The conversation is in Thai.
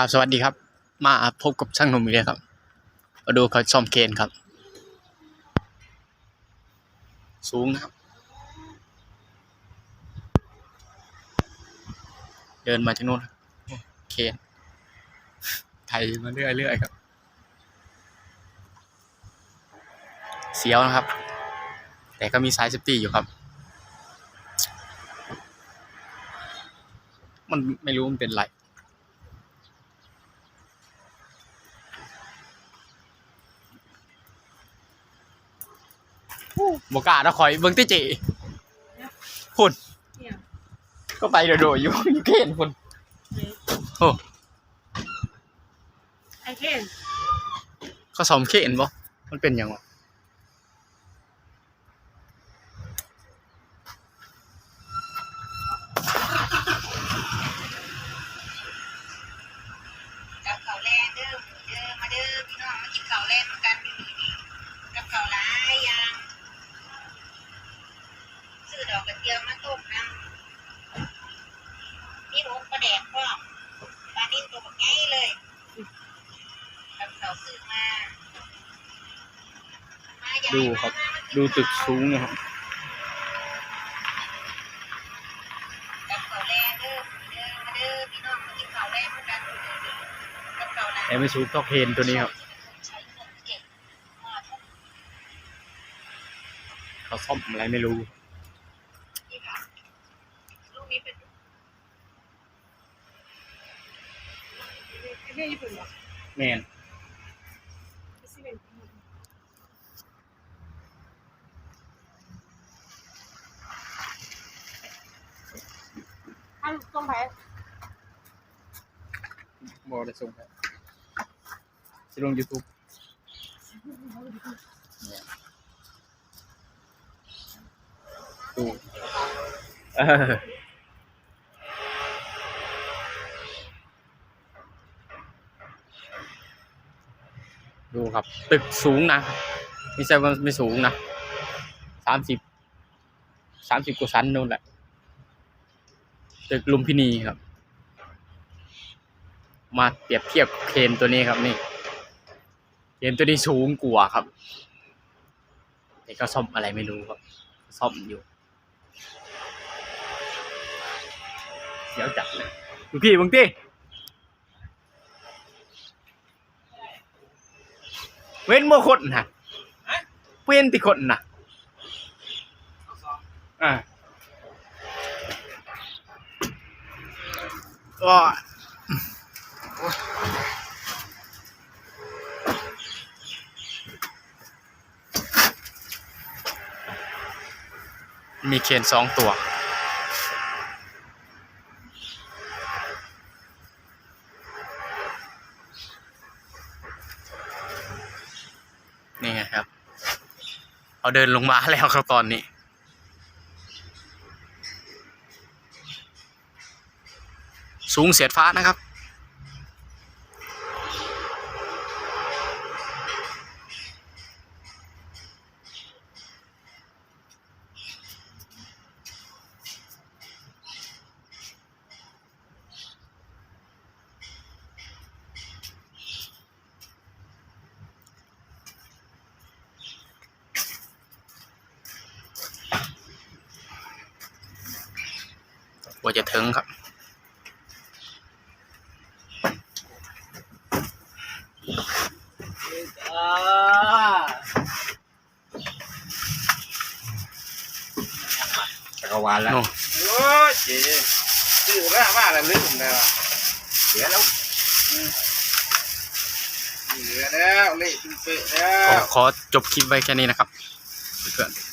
รับสวัสดีครับ มาพบกับช่างหนุ่มอีกแล้วครับมาดูเขาซ่อมเคนครับ สูงนะครับ เดินมาที่นู้นครับโอ้เคนไถมาเรื่อยๆครับ เสียวนะครับ แต่ก็มีสายเซฟตี้อยู่ครับ มันไม่รู้มันเป็นไร บกล้าถ้าคอยเบิ่งติจิพุ่นเนี่ยก็ไปโดดๆอยู่อยู่เกนพุ่นโอ้ไอเคนเขาสอมเคนบ่มันเป็นหยังวะ ดูครับมามากินดูตึกข้าวสูงนะครับกับข้าวแรงเด้อเด้อมาเด้อพี่น้องมากินข้าวแรงกันอยู่นี่นี่กับข้าวหลายแต่ไม่สูงเท่าเคนตัวนี้ครับใช้เงินเก็บมาทุกเขาซ่อมอะไรไม่รู้ที่ค่ะลูกนี้เป็นไอเคนญี่ปุ่นเหรอแมน ไม่ใช่เป็น อันตรงไปบอได้ส่งไปสิลงยูทูบดูดูครับ ตึกสูงนะไม่ใช่ว่าไม่สูงนะสามสิบสามสิบกว่าชั้นนู่นแหละ ตึกลุมพินีครับ มาเปรียบเทียบเคนตัวนี้ครับนี่เคนตัวนี้สูงกว่าครับแต่ก็ซ่อมอะไรไม่รู้ครับซ่อมอยู่เสียวจัดเลยดูพี่บางทีเว้นโมคนนะเว้นติคนนะอ่า ก็มีเคนสองตัว นี่ไงครับ เอาเดินลงมาแล้วครับตอนนี้ สูงเสียดฟ้านะครับ กว่าจะถึงครับ จักรวาลแล้วโน่โอ้ยเจ๊ชื่อว่าว่าอะไรลืมเลยว่ะเสียแล้วอืมเหลือแล้วเละตุ้มเปะแล้ขอว ขอจบคลิปไว้แค่นี้นะครับเพื่อนๆ